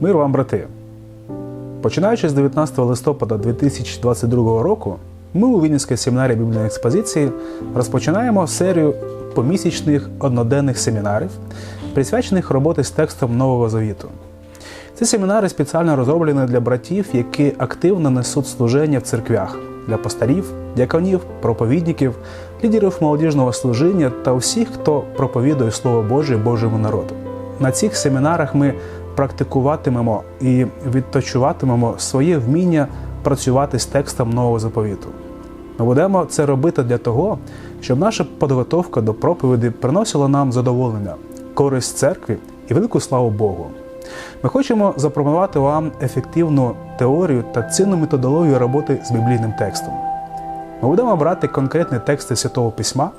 Мир вам, брати! Починаючи з 19 листопада 2022 року, ми у Вінницькій семінарі біблійної експозиції розпочинаємо серію помісячних одноденних семінарів, присвячених роботі з текстом Нового Завіту. Ці семінари спеціально розроблені для братів, які активно несуть служення в церквях для пастарів, дяконів, проповідників, лідерів молодіжного служіння та усіх, хто проповідує Слово Боже Божому народу. На цих семінарах ми практикуватимемо і відточуватимемо своє вміння працювати з текстом нового заповіту. Ми будемо це робити для того, щоб наша підготовка до проповіді приносила нам задоволення, користь церкві і велику славу Богу. Ми хочемо запропонувати вам ефективну теорію та цінну методологію роботи з біблійним текстом. Ми будемо брати конкретні тексти Святого Письма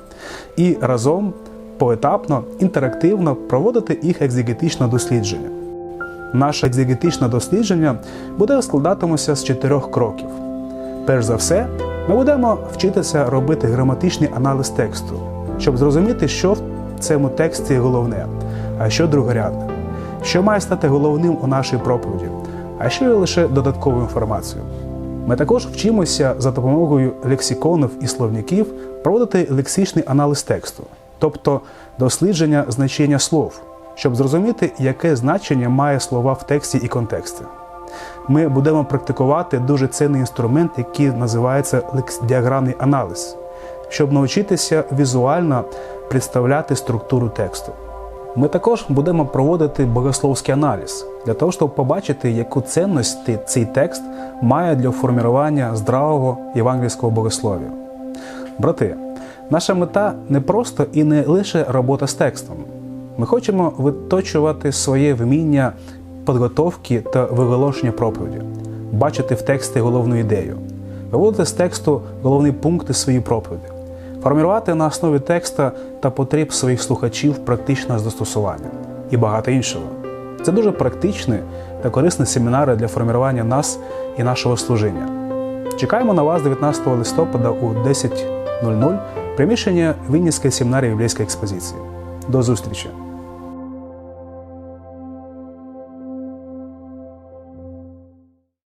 і разом поетапно, інтерактивно проводити їх екзегетичне дослідження. Наше екзегетичне дослідження буде складатимуся з чотирьох кроків. Перш за все, ми будемо вчитися робити граматичний аналіз тексту, щоб зрозуміти, що в цьому тексті головне, а що другорядне, що має стати головним у нашій проповіді, а що є лише додатковою інформацією. Ми також вчимося за допомогою лексиконів і словників проводити лексичний аналіз тексту, тобто дослідження значення слов, щоб зрозуміти, яке значення має слова в тексті і контексті. Ми будемо практикувати дуже цінний інструмент, який називається лексдіаграмний аналіз, щоб навчитися візуально представляти структуру тексту. Ми також будемо проводити богословський аналіз для того, щоб побачити, яку цінність цей текст має для формування здравого євангельського богослов'я. Брати, наша мета не просто і не лише робота з текстом. Ми хочемо виточувати своє вміння підготовки та виголошення проповіді, бачити в тексті головну ідею, виводити з тексту головні пункти своєї проповіді, формувати на основі текста та потреб своїх слухачів практичне застосування і багато іншого. Це дуже практичні та корисні семінари для формування нас і нашого служіння. Чекаємо на вас 19 листопада у 10.00 приміщення Вінницької семінарії біблійської експозиції. До зустрічі!